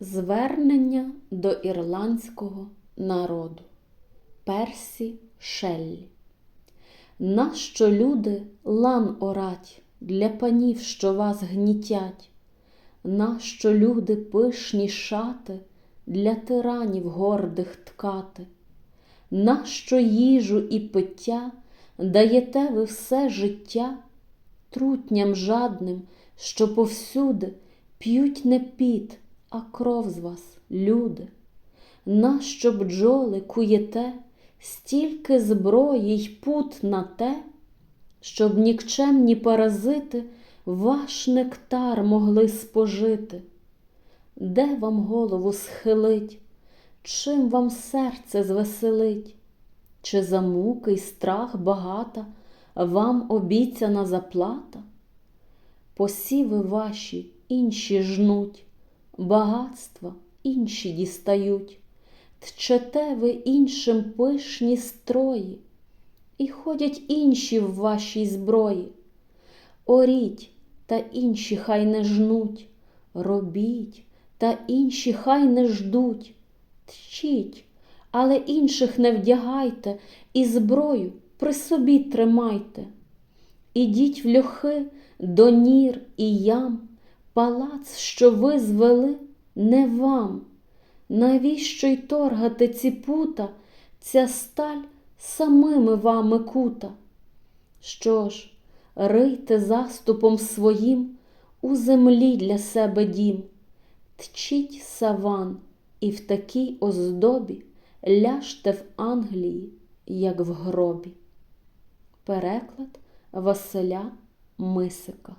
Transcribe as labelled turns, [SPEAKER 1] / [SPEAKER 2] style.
[SPEAKER 1] Звернення до ірландського народу Персі Шеллі. Нащо люди лан орать для панів, що вас гнітять? Нащо люди пишні шати для тиранів гордих ткати? Нащо їжу і пиття даєте ви все життя трутням жадним, що повсюди п'ють не піт, а кров з вас, люди? Нащо бджоли куєте стільки зброї й пут на те, щоб нікчемні паразити ваш нектар могли спожити? Де вам голову схилить? Чим вам серце звеселить? Чи за муки й страх багата вам обіцяна заплата? Посіви ваші інші жнуть, багатства інші дістають, тчете ви іншим пишні строї, і ходять інші в вашій зброї. Оріть, та інші хай не жнуть, робіть, та інші хай не ждуть. Тчіть, але інших не вдягайте і зброю при собі тримайте. Ідіть в льохи до нір і ям, палац, що ви звели, не вам. Навіщо й торгати ці пута, ця сталь самими вами кута? Що ж, рийте заступом своїм у землі для себе дім, тчіть саван, і в такій оздобі ляжте в Англії, як в гробі. Переклад Василя Мисика